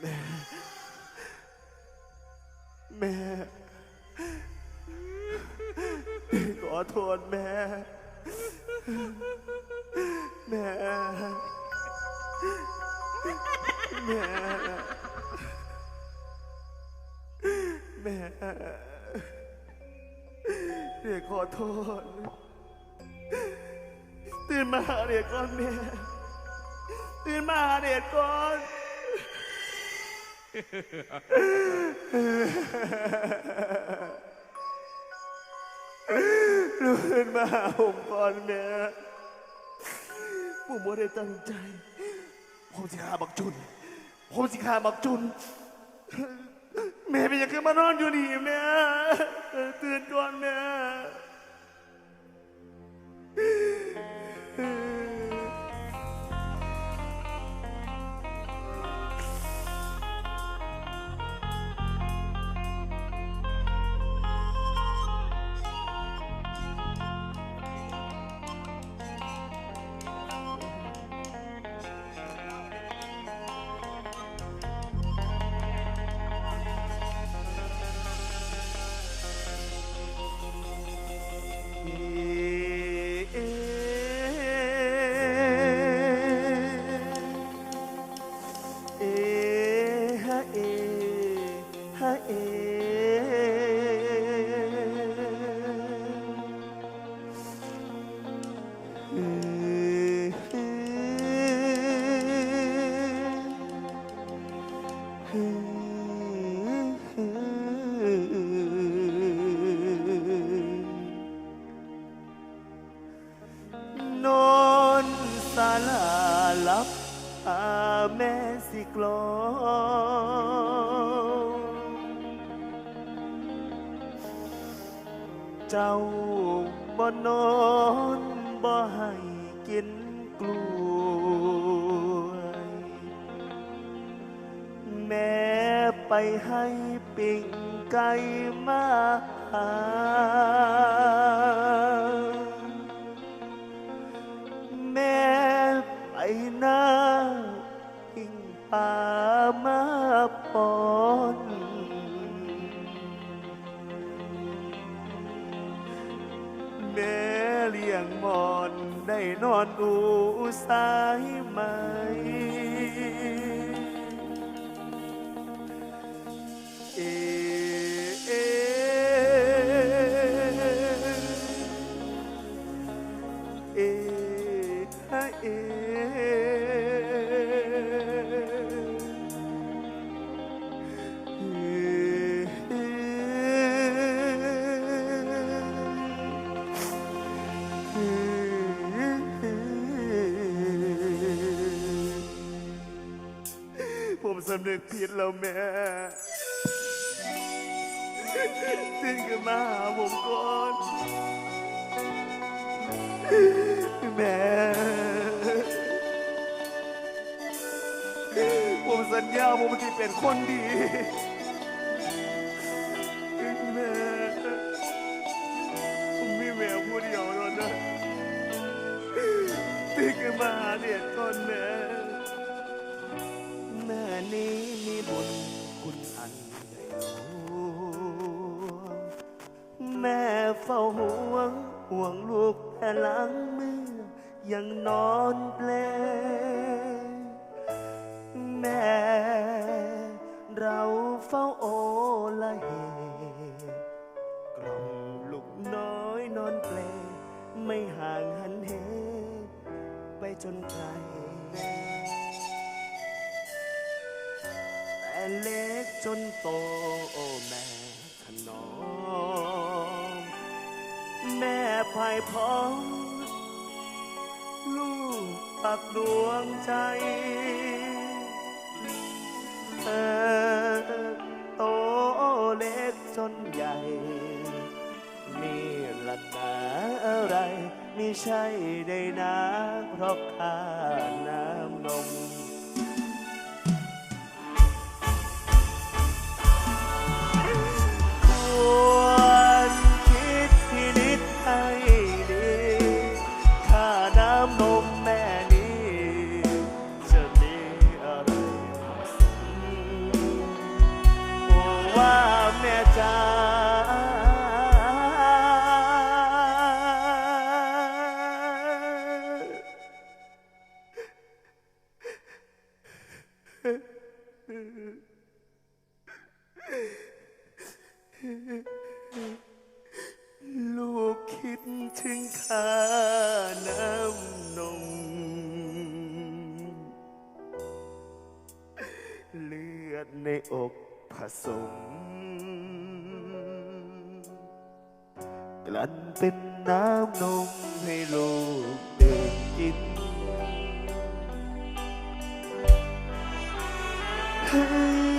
แม่แม่ ขอโทษแม่ แม่ แม่ แม่เด็กขอโทษ ตื่นมาหาเด็กก่อนแม่ ตื่นมาหาเด็กก่อน ตื่นมาหาผมก่อนแม่ผมไม่ได้ตั้งใจ ผมสิฆ่าบักจุน ผมสิฆ่าบักจุน แม่เป็นยังคือมานอนอยู่นี่แม่เตื่นก่อนแม่ เจ้าบ่นอนบ่ให้กินกล้วยแม่ไปให้ปิ่งไก่มาหา สายไหม เอำนึกผิดแล้วแม่ตื่นขึ้นมาหาผมก่อนแม่ผมสัญญาผมจะเป็นคนดี กแต่หลังมือยังนอนเปลแม่เราเฝ้าโอละเหกล่อมลูกน้อยนอนเปลไม่ห่างหันเหไปจนไกลแต่เล็กจนโต แม่ภายพร้อมลูกปักดวงใจเออโตเล็กจนใหญ่นี่ละนาอะไรไม่ใช่ได้นะเพราะค่าน้ำนม แม่จ๋าลูกคิดถึงข้าน้ำนม เลือดในอกผสม ลั่นเป็นน้ำนมให้ลูกดื่มกินก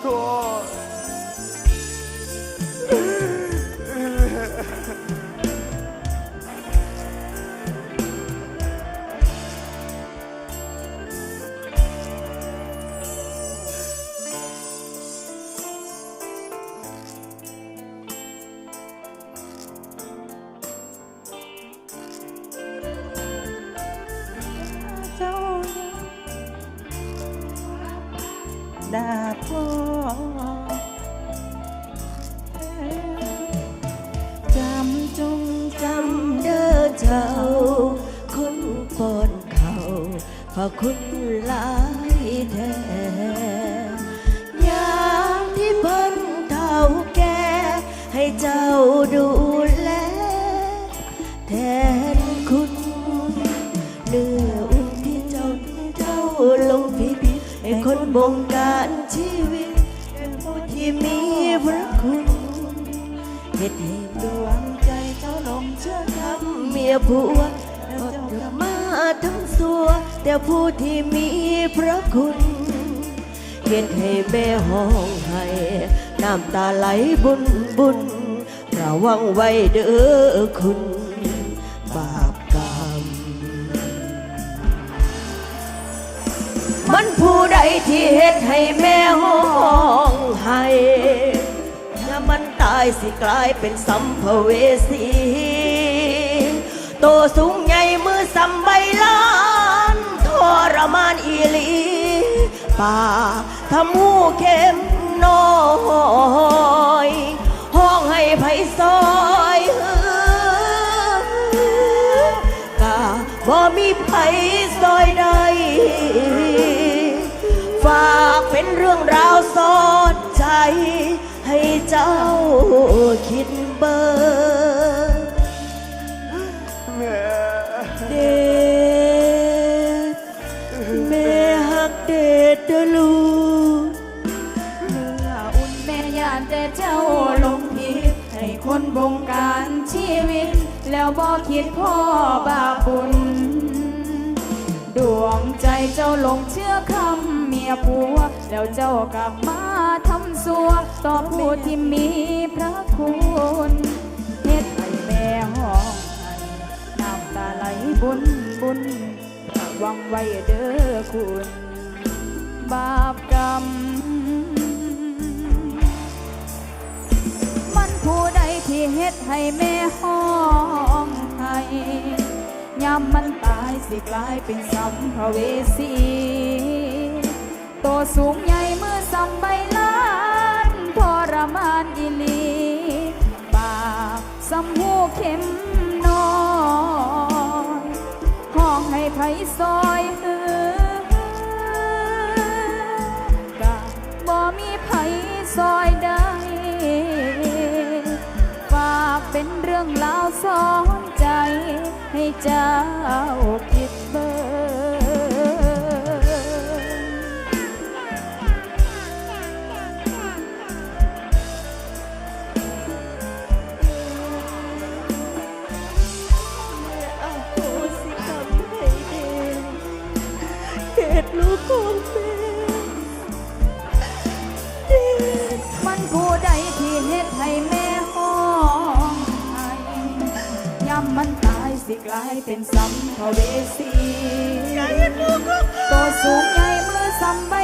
ผ ดาพ่อจำจงจำเด้อเจ้า คนปอนเขาพระคุณหลายแท้ยามที่เพิ่นเท่าแก่ให้เจ้าดู บงการชีวิตเป็นผู้ที่มีพระคุณเหตุให้ดวงใจเจ้าลงเชื่อคำเมียผัวแล้วเจ้ากลับมาทั้งสัว แต่ผู้ที่มีพระคุณเหตุให้แม่ห้องให้น้ำตาไหลบุญบุญระวังไว้เด้อคุณ ที่เฮ็ดให้แม่ห้องให้ถ้ามันตายสิกลายเป็นสัมภเวสีโตสูงใหญ่มือสัมใบล้านทรมานอีลี ป่าทำหูเข้มน้อยห้องให้ไผซอยกะบ่มีไผ รื่องราวสอนใจ ให้เจ้าคิดเบิร์เดชแม่ฮักเดชเดอลูกเมื่ออุ่นแม่ยานแต่เจ้าลงผิดให้คนบงการชีวิต แล้วบอคิดพ่อบาปบุญ ดวงใจเจ้าหลงเชื่อคำ ยผัว แล้วเจ้ากลับมาทำสัว ต่อผู้ที่มีพระคุณเฮ็ดให้แม่ห้องไห้น้ำตาไหลบุญบุญระวังไว้เด้อคุณ บาปกรรม มันผู้ใดที่เฮ็ดให้แม่ห้องไห้ยามมันตายสิกลายเป็นสัมภเวสี ตัวสูงใหญ่มือสัมใบล้านทรมานอีลีปากสัมหูเข้มน้อยห้องให้ไผซอยเฮือกะบ่มีไผซอยได้ฝากเป็นเรื่องราวสอนใจให้เจ้า กลายเป็นสัมภเวสีตัวสูงใหญ่มือสัมใบ